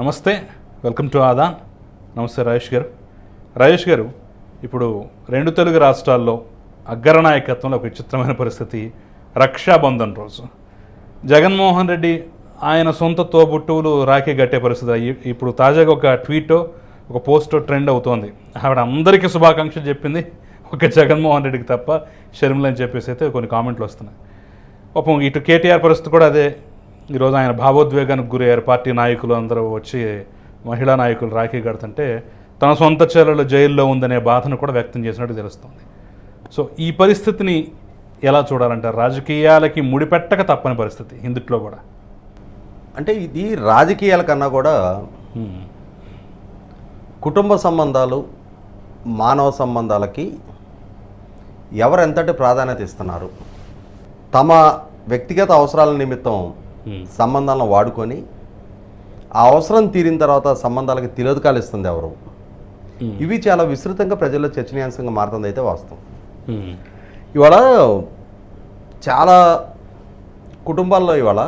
నమస్తే welcome to Aadan. నమస్తే రాజేష్ గారు. రాజేష్ గారు ఇప్పుడు రెండు తెలుగు రాష్ట్రాల్లో అగ్రనాయకత్వంలో ఒక విచిత్రమైన పరిస్థితి రక్షాబంధన్ రోజు. జగన్మోహన్ రెడ్డి ఆయన సొంత తోబుట్టువులు రాఖీ కట్టే పరిస్థితి ఇప్పుడు తాజాగా ఒక ట్వీటో ఒక పోస్టో ట్రెండ్ అవుతోంది. ఆవిడ అందరికీ శుభాకాంక్షలు చెప్పింది ఒక జగన్మోహన్ రెడ్డికి తప్ప షర్మిల అని చెప్పేసి అయితే కొన్ని కామెంట్లు వస్తున్నాయి. పాపం ఇటు కేటీఆర్ పరిస్థితి కూడా అదే ఈరోజు ఆయన భావోద్వేగానికి గురయ్యారు పార్టీ నాయకులు అందరూ వచ్చి మహిళా నాయకులు రాఖీ కడుతుంటే తన సొంత చెల్లెలు జైల్లో ఉందనే బాధను కూడా వ్యక్తం చేసినట్టు తెలుస్తుంది సో ఈ పరిస్థితిని ఎలా చూడాలంటే రాజకీయాలకి ముడిపెట్టక తప్పని పరిస్థితి ఇందుట్లో కూడా అంటే ఇది రాజకీయాల కన్నా కూడా. కుటుంబ సంబంధాలు మానవ సంబంధాలకి ఎవరు ఎంతటి ప్రాధాన్యత ఇస్తున్నారు తమ వ్యక్తిగత అవసరాల నిమిత్తం. సంబంధాలను వాడుకొని ఆ అవసరం తీరిన తర్వాత సంబంధాలకి తిలోదకాలు ఇస్తుంది ఎవరు హ్మ్. ఇవి చాలా విస్తృతంగా ప్రజల్లో చర్చనీయాంశంగా మారుతుంది అయితే వాస్తవం హ్మ్. ఇవాళ చాలా కుటుంబాల్లో ఇవాళ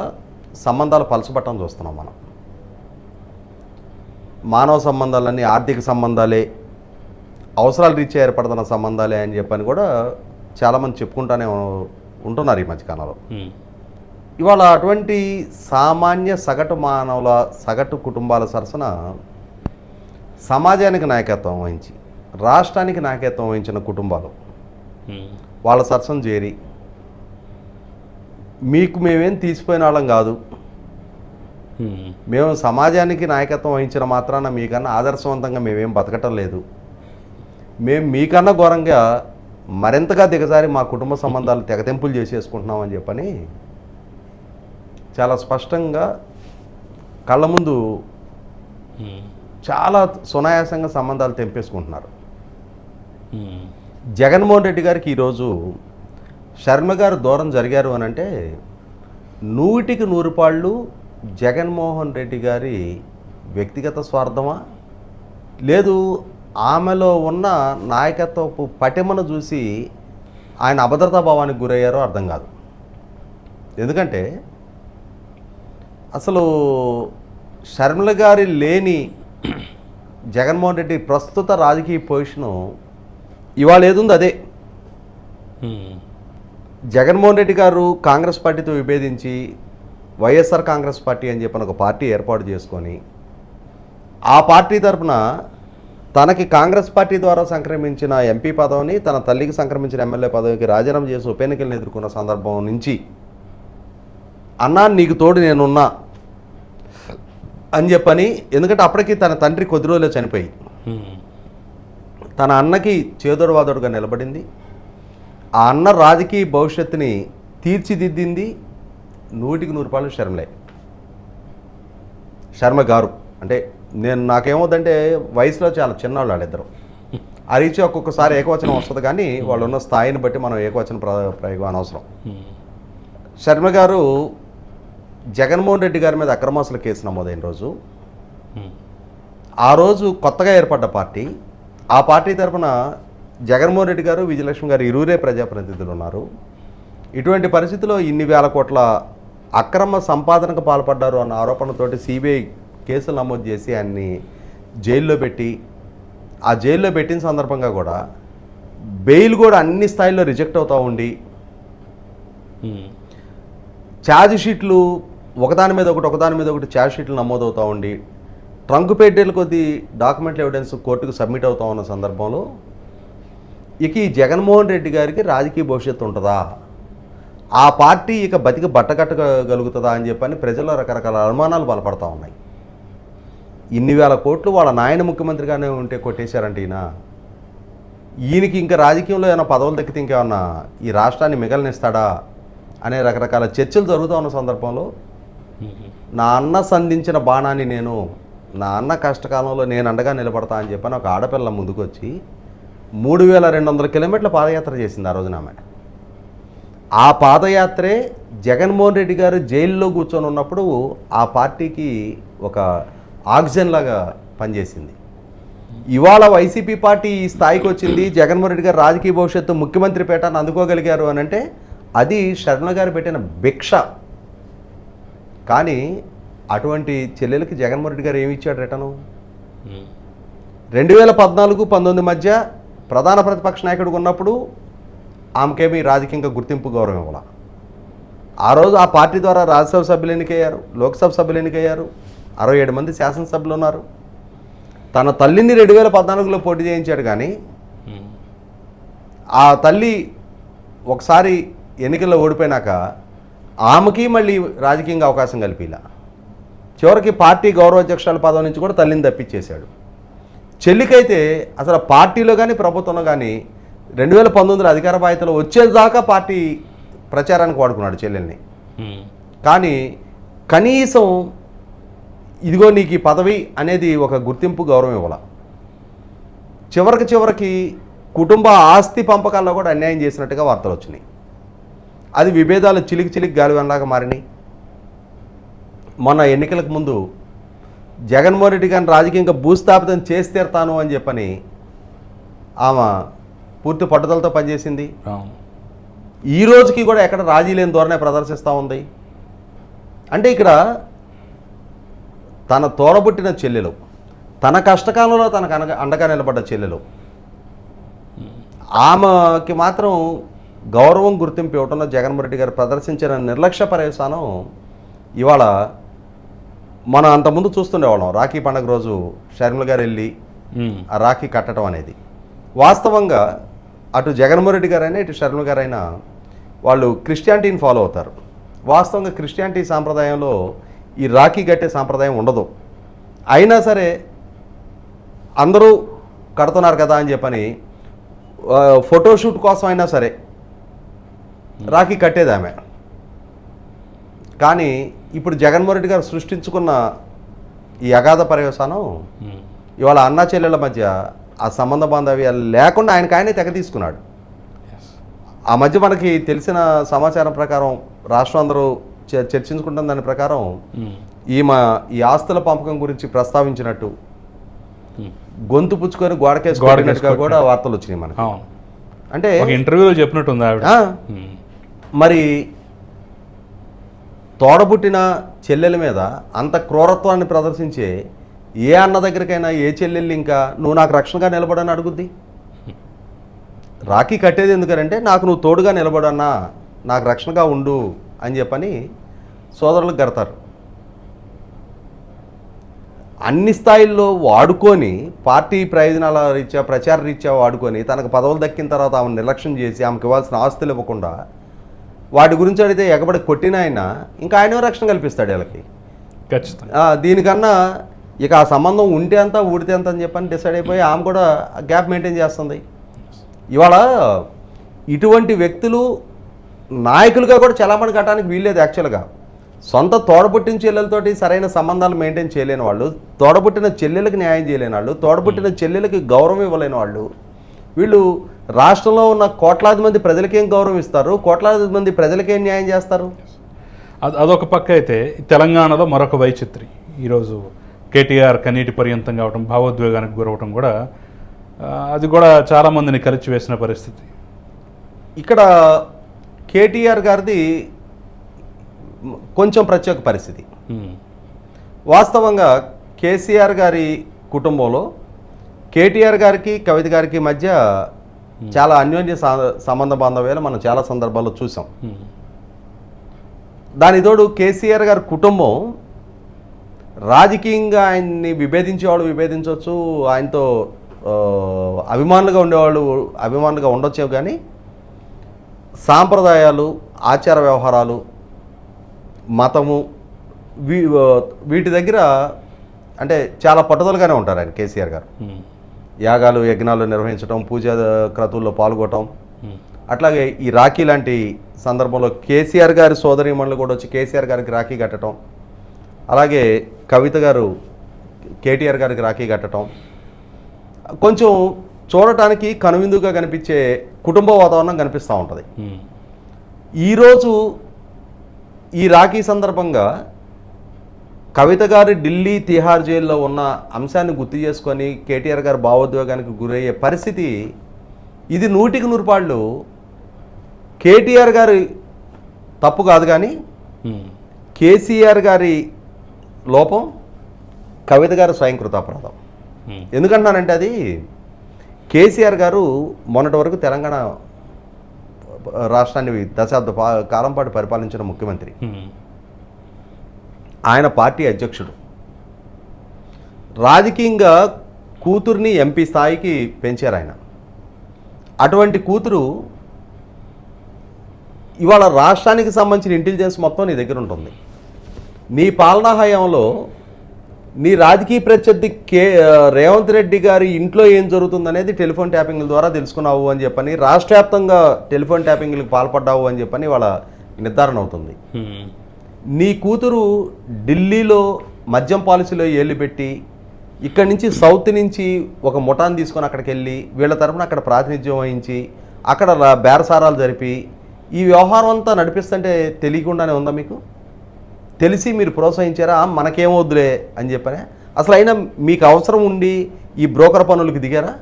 సంబంధాలు పలచబట్టం చూస్తున్నాం మనం మానవ సంబంధాలన్నీ ఆర్థిక సంబంధాలే అవసరాలు రీత్యా ఏర్పడుతున్న సంబంధాలే అని చెప్పని కూడా చాలామంది చెప్పుకుంటానే ఉంటున్నారు ఈ మధ్యకాలంలో. ఇవాళ అటువంటి సామాన్య సగటు మానవుల సగటు కుటుంబాల సరసన సమాజానికి నాయకత్వం వహించి రాష్ట్రానికి నాయకత్వం వహించిన కుటుంబాలు. వాళ్ళ సరసన చేరి మీకు మేమేం తీసిపోయిన వాళ్ళం కాదు. మేము సమాజానికి నాయకత్వం వహించిన మాత్రాన మీకన్నా ఆదర్శవంతంగా మేమేం బతకటం లేదు మేము మీకన్నా ఘోరంగా మరింతగా దిగజారి మా కుటుంబ సంబంధాలు తెగతెంపులు చేసేసుకుంటున్నామని చెప్పని చాలా స్పష్టంగా కళ్ళ ముందు. చాలా సునాయాసంగా సంబంధాలు తెంపేసుకుంటున్నారు. జగన్మోహన్ రెడ్డి గారికి ఈరోజు శర్మ గారు దూరం జరిగారు అని అంటే నూటికి నూరు పాళ్ళు జగన్మోహన్ రెడ్డి గారి వ్యక్తిగత స్వార్థమా లేదు ఆమెలో ఉన్న నాయకత్వపు పటిమను చూసి ఆయన అభద్రతా భావానికి గురయ్యారో అర్థం కాదు ఎందుకంటే అసలు షర్మిల గారి లేని జగన్మోహన్ రెడ్డి ప్రస్తుత రాజకీయ పొజిషను ఇవాళ ఏదుంది అదే. జగన్మోహన్ రెడ్డి గారు కాంగ్రెస్ పార్టీతో విభేదించి వైఎస్ఆర్ కాంగ్రెస్ పార్టీ అని చెప్పిన ఒక పార్టీ ఏర్పాటు చేసుకొని ఆ పార్టీ తరపున తనకి కాంగ్రెస్ పార్టీ ద్వారా సంక్రమించిన ఎంపీ పదవిని తన తల్లికి సంక్రమించిన ఎమ్మెల్యే పదవికి రాజీనామా చేసి ఉప ఎన్నికలను ఎదుర్కొన్న సందర్భం నుంచి అన్నా నీకు తోడు నేనున్నా అని చెప్పని ఎందుకంటే అప్పటికి తన తండ్రి కొద్ది రోజులే చనిపోయి. తన అన్నకి చేదోడు వాదోడుగా నిలబడింది. ఆ అన్న రాజకీయ భవిష్యత్తుని తీర్చిదిద్దింది. నూటికి నూరు రూపాయలు శర్మలే. శర్మ గారు అంటే నేను నాకేమవుతుందంటే వయసులో చాలా చిన్నవాళ్ళు వాళ్ళిద్దరు ఆ రీచి ఒక్కొక్కసారి ఏకవచనం వస్తుంది కానీ వాళ్ళు ఉన్న స్థాయిని బట్టి మనం ఏకవచన ప్ర- ప్రయోగం అనవసరం. శర్మ గారు జగన్మోహన్ రెడ్డి గారి మీద అక్రమాసుల కేసు నమోదైన రోజు. ఆ రోజు కొత్తగా ఏర్పడ్డ పార్టీ ఆ పార్టీ తరఫున జగన్మోహన్ రెడ్డి గారు విజయలక్ష్మి గారు ఇరువురే ప్రజాప్రతినిధులు ఉన్నారు ఇటువంటి పరిస్థితిలో ఇన్ని వేల కోట్ల అక్రమ సంపాదనకు పాల్పడ్డారు అన్న ఆరోపణతోటి సిబిఐ కేసులు నమోదు చేసి ఆయన్ని జైల్లో పెట్టి ఆ జైల్లో పెట్టిన సందర్భంగా కూడా బెయిల్ కూడా అన్ని స్థాయిల్లో రిజెక్ట్ అవుతూ ఉండి. ఛార్జ్ షీట్లు ఒకదాని మీద ఒకటి ఒకదాని మీద ఒకటి ఛార్జ్ షీట్లు నమోదవుతూ ఉండి ట్రంక్ పెట్టేలు కొద్దీ డాక్యుమెంట్ ఎవిడెన్స్ కోర్టుకు సబ్మిట్ అవుతా ఉన్న సందర్భంలో ఇక ఈ జగన్మోహన్ రెడ్డి గారికి రాజకీయ భవిష్యత్తు ఉంటుందా? ఆ పార్టీ ఇక బతికి బట్టకట్టగలుగుతుందా అని చెప్పని ప్రజల్లో రకరకాల అనుమానాలు బలపడతా ఉన్నాయి. ఇన్ని వేల కోట్లు వాళ్ళ నాయన ముఖ్యమంత్రిగానే ఉంటే కొట్టేశారంటే ఈయన. ఈయనకి ఇంకా రాజకీయంలో ఏమైనా పదవులు దక్కితే ఇంకేమన్నా ఈ రాష్ట్రాన్ని మిగలనిస్తాడా? అనే రకరకాల చర్చలు జరుగుతూ ఉన్న సందర్భంలో నా అన్న సంధించిన బాణాన్ని నేను నా అన్న కష్టకాలంలో నేను అండగా నిలబడతా అని చెప్పని ఒక ఆడపిల్ల ముందుకు వచ్చి మూడు వేల రెండు వందల కిలోమీటర్ల పాదయాత్ర చేసింది ఆ రోజున ఆమె. ఆ పాదయాత్రే జగన్మోహన్ రెడ్డి గారు జైల్లో కూర్చొని ఉన్నప్పుడు ఆ పార్టీకి ఒక ఆక్సిజన్ లాగా పనిచేసింది. ఇవాళ వైసీపీ పార్టీ ఈ స్థాయికి వచ్చింది జగన్మోహన్ రెడ్డి గారు రాజకీయ భవిష్యత్తు ముఖ్యమంత్రి పేటాన్ని అందుకోగలిగారు అని అంటే అది శర్మ గారు పెట్టిన భిక్ష. కానీ అటువంటి చెల్లెలకి జగన్మోహన్ రెడ్డి గారు ఏమి ఇచ్చాడు రిటర్ను. రెండు వేల పద్నాలుగు పంతొమ్మిది మధ్య ప్రధాన ప్రతిపక్ష నాయకుడు ఉన్నప్పుడు ఆమెకేమీ రాజకీయంగా గుర్తింపు గౌరవం ఇవ్వాల ఆ రోజు ఆ పార్టీ ద్వారా రాజ్యసభ సభ్యులు ఎన్నికయ్యారు లోక్సభ సభ్యులు ఎన్నికయ్యారు అరవై ఏడు మంది శాసనసభ్యులు ఉన్నారు తన తల్లిని రెండు వేల పద్నాలుగులో పోటీ చేయించాడు కానీ. ఆ తల్లి ఒకసారి ఎన్నికల్లో ఓడిపోయినాక ఆమెకి మళ్ళీ రాజకీయంగా అవకాశం కల్పిలా. చివరికి పార్టీ గౌరవ అధ్యక్షుల పదవి నుంచి కూడా తల్లిని తప్పించేశాడు. చెల్లికైతే అసలు పార్టీలో కానీ ప్రభుత్వంలో కానీ రెండు వేల పంతొమ్మిదిలో అధికార బాధ్యతలు వచ్చేదాకా పార్టీ ప్రచారానికి వాడుకున్నాడు చెల్లెల్ని. కానీ కనీసం ఇదిగో నీకు ఈ పదవి అనేది ఒక గుర్తింపు గౌరవం ఇవ్వాల. చివరికి చివరికి కుటుంబ ఆస్తి పంపకాల్లో కూడా అన్యాయం చేసినట్టుగా వార్తలు వచ్చినాయి. అది విభేదాలు చిలికి చిలికి గాలివనలాగా మారినాయి. మొన్న ఎన్నికలకు ముందు జగన్మోహన్ రెడ్డి గారిని రాజకీయంగా భూస్థాపితం చేసి తీరుతాను అని చెప్పని ఆమె పూర్తి పట్టుదలతో పనిచేసింది. ఈ రోజుకి కూడా ఎక్కడ రాజీ లేని ధోరణి ప్రదర్శిస్తూ ఉంది. అంటే ఇక్కడ తన తోడబుట్టిన చెల్లెలు తన కష్టకాలంలో తనకు అండగా నిలబడ్డ చెల్లెలు ఆమెకి మాత్రం గౌరవం గుర్తింపు ఇవ్వడంలో జగన్మోహన్ రెడ్డి గారు ప్రదర్శించిన నిర్లక్ష్య పర్యవసానం ఇవాళ మనం అంతకుముందు చూస్తుండేవాళ్ళం. రాఖీ పండగ రోజు షర్మిల గారు వెళ్ళి. ఆ రాఖీ కట్టడం అనేది. వాస్తవంగా అటు జగన్మోహన్ రెడ్డి గారైనా ఇటు షర్మిల గారైనా వాళ్ళు క్రిస్టియానిటీని ఫాలో అవుతారు. వాస్తవంగా క్రిస్టియానిటీ సాంప్రదాయంలో ఈ రాఖీ కట్టే సాంప్రదాయం ఉండదు. అయినా సరే అందరూ కడుతున్నారు కదా అని చెప్పని ఫోటోషూట్ కోసం అయినా సరే రాఖీ కట్టేది ఆమె కానీ ఇప్పుడు జగన్మోహన్ రెడ్డి గారు సృష్టించుకున్న ఈ అగాధ పర్యవసానం ఉమ్. ఇవాళ అన్నా చెల్లెల మధ్య ఆ సంబంధ బాంధవ్యాలు లేకుండా ఆయనకు ఆయనే తెగ తీసుకున్నాడు. ఆ మధ్య మనకి తెలిసిన సమాచారం ప్రకారం రాష్ట్రం అందరూ చర్చించుకుంటున్న దాని ప్రకారం ఉమ్. ఈమె ఈ ఆస్తుల పంపకం గురించి ప్రస్తావించినట్టు ఉమ్. గొంతు పుచ్చుకొని గోడకేసి కూడా. వార్తలు వచ్చినాయి మనకి అంటే ఇంటర్వ్యూలో ఆ, ఉమ్. మరి తోడబుట్టిన చెల్లెల మీద అంత క్రూరత్వాన్ని ప్రదర్శించే ఏ అన్న దగ్గరికైనా ఏ చెల్లెళ్ళు ఇంకా నువ్వు నాకు రక్షణగా నిలబడని అడుగుద్ది? రాఖీ కట్టేది ఎందుకంటే నాకు నువ్వు తోడుగా నిలబడన్నా నాకు రక్షణగా ఉండు అని చెప్పని సోదరులకు కడతారు అన్ని స్థాయిల్లో వాడుకొని పార్టీ ప్రయోజనాల రీత్యా ప్రచార రీత్యా వాడుకొని తనకు పదవులు దక్కిన తర్వాత ఆమెను నిర్లక్ష్యం చేసి ఆమెకు ఇవ్వాల్సిన ఆస్తులు ఇవ్వకుండా వాటి గురించి అడిగితే ఎగబడి కొట్టిన ఆయన ఇంకా ఆయన రక్షణ కల్పిస్తాడు వీళ్ళకి. ఖచ్చితంగా. దీనికన్నా ఇక ఆ సంబంధం ఉంటే అంతా ఊడితే అంత అని చెప్పని డిసైడ్ అయిపోయి ఆమె కూడా గ్యాప్ మెయింటైన్ చేస్తుంది. ఇవాళ ఇటువంటి వ్యక్తులు నాయకులుగా కూడా చలామణి కట్టడానికి వీల్లేదు యాక్చువల్గా. సొంత తోడబుట్టిన చెల్లెలతోటి సరైన సంబంధాలు మెయింటైన్ చేయలేని వాళ్ళు తోడబుట్టిన చెల్లెలకి న్యాయం చేయలేని వాళ్ళు తోడబుట్టిన చెల్లెలకి గౌరవం ఇవ్వలేని వాళ్ళు వీళ్ళు రాష్ట్రంలో ఉన్న కోట్లాది మంది ప్రజలకేం గౌరవం ఇస్తారు కోట్లాది మంది ప్రజలకేం న్యాయం చేస్తారు? అది అదొక పక్క అయితే తెలంగాణలో మరొక వైచిత్రి. ఈరోజు కేటీఆర్ కన్నీటి పర్యంతం కావటం భావోద్వేగానికి గురవటం కూడా అది కూడా చాలామందిని కలిచి వేసిన పరిస్థితి. ఇక్కడ కేటీఆర్ గారిది కొంచెం ప్రత్యేక పరిస్థితి. వాస్తవంగా కేసీఆర్ గారి కుటుంబంలో కేటీఆర్ గారికి కవిత గారికి మధ్య చాలా అన్యోన్య సంబంధ బాంధవ్యాలు మనం చాలా సందర్భాల్లో చూసాం ఉమ్. దాని తోడు కేసీఆర్ గారి కుటుంబం రాజకీయంగా ఆయన్ని విభేదించేవాళ్ళు విభేదించవచ్చు ఆయనతో అభిమానులుగా ఉండేవాళ్ళు అభిమానులుగా ఉండొచ్చు కానీ సాంప్రదాయాలు ఆచార వ్యవహారాలు మతము వీ వీటి దగ్గర అంటే చాలా పట్టుదలగానే ఉంటారు ఆయన కేసీఆర్ గారు ఉమ్. యాగాలు యజ్ఞాలు నిర్వహించడం పూజా క్రతువుల్లో పాల్గొనడం. అట్లాగే ఈ రాఖీ లాంటి సందర్భంలో కేసీఆర్ గారి సోదరిమణులు కూడా వచ్చి కేసీఆర్ గారికి రాఖీ కట్టడం అలాగే కవిత గారు కేటీఆర్ గారికి రాఖీ కట్టడం కొంచెం చూడటానికి కనువిందుగా కనిపించే కుటుంబ వాతావరణం కనిపిస్తూ ఉంటుంది. ఈరోజు ఈ రాఖీ సందర్భంగా కవిత గారు ఢిల్లీ తిహార్ జైల్లో ఉన్న అంశాన్ని గుర్తు చేసుకొని కేటీఆర్ గారు భావోద్వేగానికి గురయ్యే పరిస్థితి ఇది నూటికి నూరుపాళ్ళు కేటీఆర్ గారి తప్పు కాదు కానీ. కేసీఆర్ గారి లోపం కవిత గారు స్వయంకృత అపరాధం ఉమ్, ఎందుకంటున్నానంటే అది కేసీఆర్ గారు మొన్నటి వరకు తెలంగాణ రాష్ట్రాన్ని దశాబ్ద కాలం పాటు పరిపాలించిన ముఖ్యమంత్రి. ఆయన పార్టీ అధ్యక్షుడు. రాజకీయంగా కూతుర్ని ఎంపీ స్థాయికి పెంచారు ఆయన. అటువంటి కూతురు ఇవాళ రాష్ట్రానికి సంబంధించిన ఇంటెలిజెన్స్ మొత్తం నీ దగ్గర ఉంటుంది. నీ పాలనా హయాంలో నీ రాజకీయ ప్రత్యర్థి కే రేవంత్ రెడ్డి గారి ఇంట్లో ఏం జరుగుతుందనేది టెలిఫోన్ ట్యాపింగ్ల ద్వారా తెలుసుకున్నావు అని చెప్పని రాష్ట్ర వ్యాప్తంగా టెలిఫోన్ ట్యాపింగ్లకు పాల్పడ్డావు అని చెప్పని వాళ్ళ నిర్ధారణ అవుతుంది. నీ కూతురు ఢిల్లీలో మద్యం పాలసీలో ఏళ్ళు పెట్టి ఇక్కడి నుంచి సౌత్ నుంచి ఒక ముఠాన్ని తీసుకొని అక్కడికి వెళ్ళి వీళ్ళ తరపున అక్కడ ప్రాతినిధ్యం వహించి అక్కడ బేరసారాలు జరిపి ఈ వ్యవహారం అంతా నడిపిస్తుంటే తెలియకుండానే ఉందా మీకు? తెలిసి మీరు ప్రోత్సహించారా? "ఆ, మనకేం వద్దులే అని చెప్పనే. అసలు అయినా మీకు అవసరం ఉండి ఈ బ్రోకర్ పనులకు దిగారా?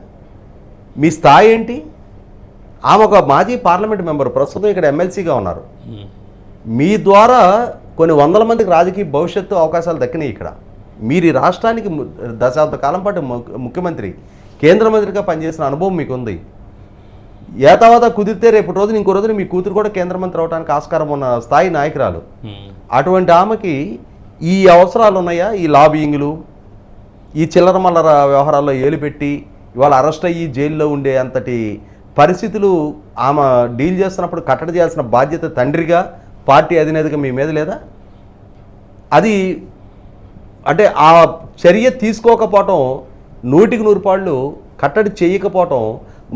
మీ స్థాయి ఏంటి? ఆమె ఒక మాజీ పార్లమెంట్ మెంబర్ ప్రస్తుతం ఇక్కడ ఎమ్మెల్సీగా ఉన్నారు. మీ ద్వారా కొన్ని వందల మందికి రాజకీయ భవిష్యత్తు అవకాశాలు దక్కినాయి ఇక్కడ. మీరు ఈ రాష్ట్రానికి దశాబ్ద కాలం పాటు ము- ముఖ్యమంత్రి కేంద్ర మంత్రిగా పనిచేసిన అనుభవం మీకు ఉంది ఏ తర్వాత కుదిరితే రేపు రోజున ఇంకో రోజున మీ కూతురు కూడా కేంద్ర మంత్రి అవడానికి ఆస్కారం ఉన్న స్థాయి నాయకురాలు. అటువంటి ఆమెకి ఈ అవసరాలు ఉన్నాయా? ఈ లాబింగ్లు ఈ చిల్లర మల్లర వ్యవహారాల్లో ఏలు పెట్టి ఇవాళ అరెస్ట్ అయ్యి జైల్లో ఉండే అంతటి పరిస్థితులు ఆమె డీల్ చేస్తున్నప్పుడు కట్టడి చేయాల్సిన బాధ్యత తండ్రిగా పార్టీ అధినేతగా మీ మీద లేదా? అది అంటే ఆ చర్య తీసుకోకపోవటం నూటికి నూరు పాళ్ళు కట్టడి చేయకపోవటం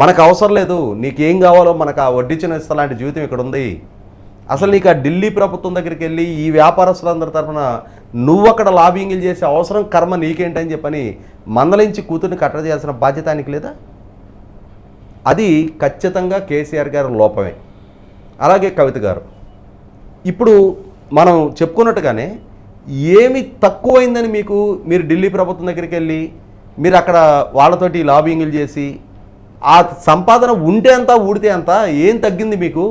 మనకు అవసరం లేదు. నీకేం కావాలో మనకు ఆ వడ్డించిన ఇస్తలాంటి జీవితం ఇక్కడ ఉంది. అసలు నీకు ఆ ఢిల్లీ ప్రభుత్వం దగ్గరికి వెళ్ళి ఈ వ్యాపారస్తులందరి తరఫున నువ్వు అక్కడ లాబింగ్లు చేసే అవసరం కర్మ నీకేంటని చెప్పని మందలించి కూతుర్ని కట్టడి చేయాల్సిన బాధ్యత లేదా? అది ఖచ్చితంగా కేసీఆర్ గారి లోపమే. అలాగే కవిత గారు. ఇప్పుడు మనం చెప్పుకున్నట్టుగానే ఏమి తక్కువైందని మీకు మీరు ఢిల్లీ ప్రభుత్వం దగ్గరికి వెళ్ళి మీరు అక్కడ వాళ్ళతోటి లాబింగ్లు చేసి ఆ సంపాదన ఉంటే అంతా ఊడితే అంతా ఏం తగ్గింది మీకు?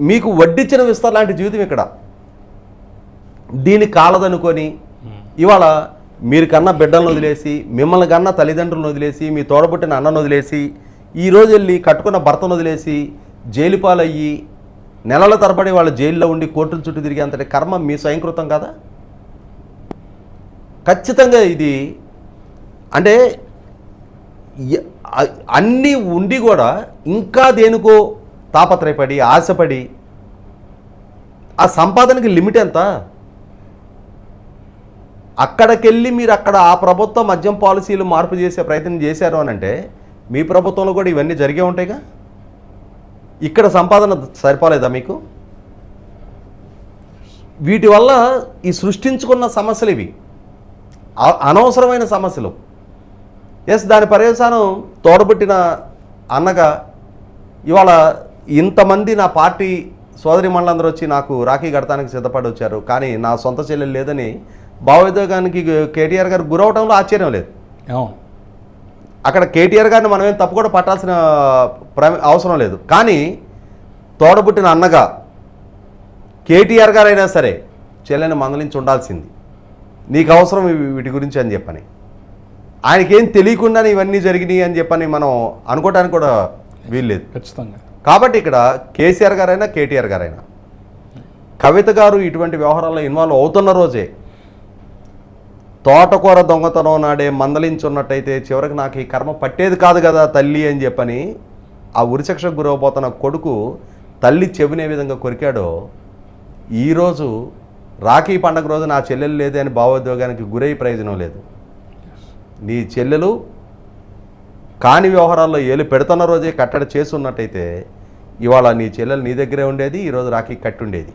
మీకు వడ్డించిన విస్తర్ లాంటి జీవితం ఇక్కడ. దీన్ని కాలదనుకొని ఇవాళ మీరు కన్నా బిడ్డలను వదిలేసి మిమ్మల్ని కన్నా తల్లిదండ్రులను వదిలేసి మీ తోడబుట్టిన అన్నను వదిలేసి ఈరోజు వెళ్ళి కట్టుకున్న భర్తను వదిలేసి జైలు పాలయ్యి నెలల తరబడి వాళ్ళ జైల్లో ఉండి కోర్టుల చుట్టూ తిరిగే అంతటి కర్మ మీ స్వయంకృతం కదా? ఖచ్చితంగా ఇది అంటే అన్నీ ఉండి కూడా ఇంకా దేనికో తాపత్రయపడి ఆశపడి ఆ సంపాదనకి లిమిట్ ఎంత? అక్కడికెళ్ళి మీరు అక్కడ ఆ ప్రభుత్వ మద్యం పాలసీలు మార్పు చేసే ప్రయత్నం చేశారు అని అంటే మీ ప్రభుత్వంలో కూడా ఇవన్నీ జరిగే ఉంటాయిగా? ఇక్కడ సంపాదన సరిపోలేదా మీకు? వీటి వల్ల ఈ సృష్టించుకున్న సమస్యలు ఇవి. అ- అనవసరమైన సమస్యలు. ఎస్ దాని పర్యవసానం తోడబుట్టిన అన్నగా ఇవాళ ఇంతమంది నా పార్టీ సోదరి మండలందరూ వచ్చి నాకు రాఖీ కడతానికి సిద్ధపడి వచ్చారు. కానీ నా సొంత చెల్లెలు లేదని భావోద్వేగానికి కేటీఆర్ గారు గురవటంలో ఆశ్చర్యం లేదు. అవును. అక్కడ కేటీఆర్ గారిని మనమేం తప్పు కూడా పట్టాల్సిన ప్ర- అవసరం లేదు. కానీ తోడబుట్టిన అన్నగా కేటీఆర్ గారైనా సరే చెల్లెని మందలించి ఉండాల్సింది. నీకు అవసరం వీటి గురించి అని చెప్పని. ఆయనకేం తెలియకుండానే ఇవన్నీ జరిగినాయి అని చెప్పని మనం అనుకోవడానికి కూడా వీల్లేదు. ఖచ్చితంగా. కాబట్టి ఇక్కడ కేసీఆర్ గారైనా కేటీఆర్ గారైనా కవిత గారు ఇటువంటి వ్యవహారాల్లో ఇన్వాల్వ్ అవుతున్న రోజే తోటకూర దొంగతనం నాడే మందలించున్నట్టయితే చివరికి నాకు ఈ కర్మ పట్టేది కాదు కదా తల్లి అని చెప్పని ఆ ఉరిశిక్షకు గురవబోతున్న కొడుకు తల్లి చెవినే విధంగా కొరికాడో ఈరోజు రాఖీ పండగ రోజు నా చెల్లెలు లేదే అని భావోద్వేగానికి గురై ప్రయోజనం లేదు. నీ చెల్లెలు కాని వ్యవహారాల్లో ఏలు పెడుతున్న రోజే కట్టడి చేసి ఉన్నట్టయితే ఇవాళ నీ చెల్లెలు నీ దగ్గరే ఉండేది ఈరోజు రాఖీ కట్టుండేది.